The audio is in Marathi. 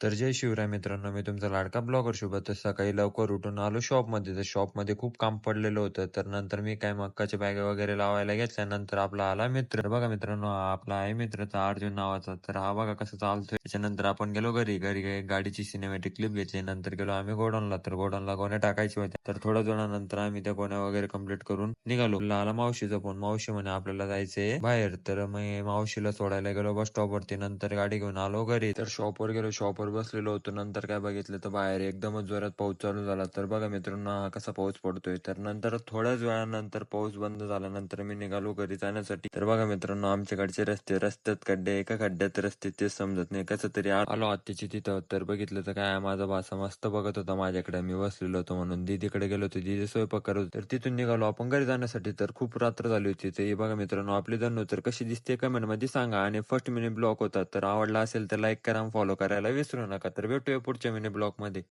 तर जय शिवराय मित्रांनो मी तुमचा लाडका ब्लॉगर सोबत सकाळी लवकर उठून आलो शॉपमध्ये तर शॉपमध्ये खूप काम पडलेलं होतं. तर नंतर मी काय मक्काचे बॅग वगैरे लावायला घेतल्या नंतर आपला आला मित्र. बघा मित्रांनो हा आपला आहे मित्र अर्जुन नावाचा. तर हा बघा कसं चालतोय. त्याच्यानंतर आपण गेलो घरी. घरी गाडीची सिनेमॅटिक क्लिप घेतली नंतर गेलो आम्ही गोडाऊनला. तर गोडाऊनला गोण्या टाकायची होत्या? तर थोड्या वेळानंतर आम्ही त्या गोण्या वगैरे कंप्लीट करून निघालो. आला मावशीचा फोन मावशी म्हणे आपल्याला जायचंय बाहेर. तर मी मावशीला सोडायला गेलो बस स्टॉप वरती. नंतर गाडी घेऊन आलो घरी. तर शॉपवर गेलो. शॉपवर बसलेलो होतो. नंतर काय बघितलं तर बाहेर एकदमच जोरात पाऊस चालू झाला. तर बघा मित्रांनो हा कसा पाऊस पडतोय. तर नंतर थोड्याच वेळानंतर पाऊस बंद झाल्यानंतर मी निघालो घरी जाण्यासाठी. तर बघा मित्रांनो आमच्याकडचे रस्ते रस्त्यात खड्डे एका खड्ड्यात रस्ते तेच समजत नाही. कसं तरी आलो आत्याची तिथं. तर बघितलं तर काय माझा भासा मस्त बघत होता. माझ्याकडे मी बसलेलो होतो म्हणून. दीदीकडे गेलो होतो. दीदी स्वयंपाक करत होती. तर तिथून निघालो आपण घरी जाण्यासाठी. तर खूप रात्र झाली होती. तर हे बघा मित्रांनो आपली जणू तर कशी दिसते कमेंटमध्ये सांगा. आणि फर्स्ट मिनिट ब्लॉक होता. तर आवडला असेल तर लाईक करा फॉलो करायला विसरू नका. तर भेटूया पुढच्या मिनी ब्लॉगमध्ये